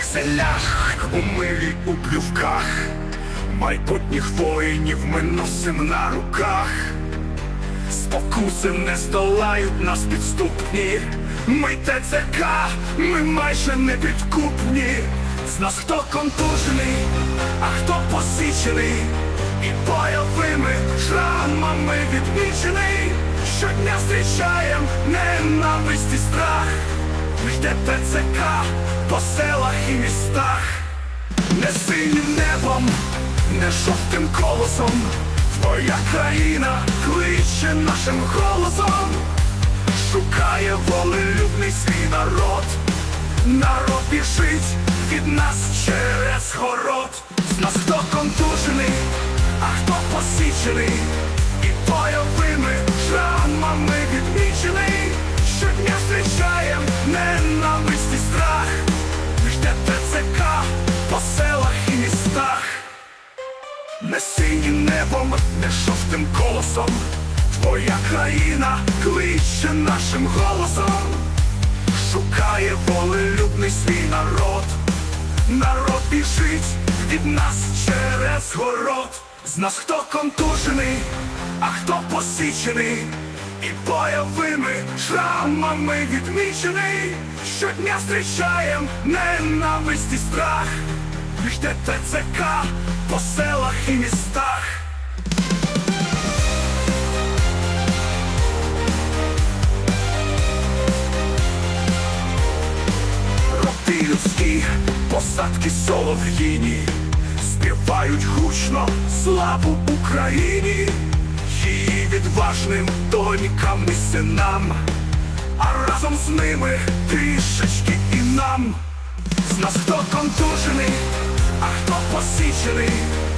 костелях, у милі у плювках, майбутніх воїнів ми носим на руках. Спокуси не здолають нас підступні. Ми ТЦК, ми майже не підкупні. З нас хто контужений, а хто посічений, і бойовими шрамами відмічений. Щодня зустрічаєм ненависть і страх. Йде ТЦК по селах і містах, не синім небом, не жовтим колосом. Твоя країна кличе нашим голосом, шукає волелюбний свій народ. Народ біжить від нас через город. З нас хто контужений, а хто посічений, Не синім небом, не жовтим колосом, Твоя країна кличе нашим голосом, шукає волелюбний свій народ, народ біжить від нас через город. З нас хто контужений, а хто посічений, і бойовими шрамами відмічений. Щодня зустрічаєм ненависть і страх. Йде ТЦК по селах і містах. Роти людські, посадки солов'їні, співають гучно славу Україні, її відважним донькам і синам, а разом з ними трішечки і нам. З нас хто а хто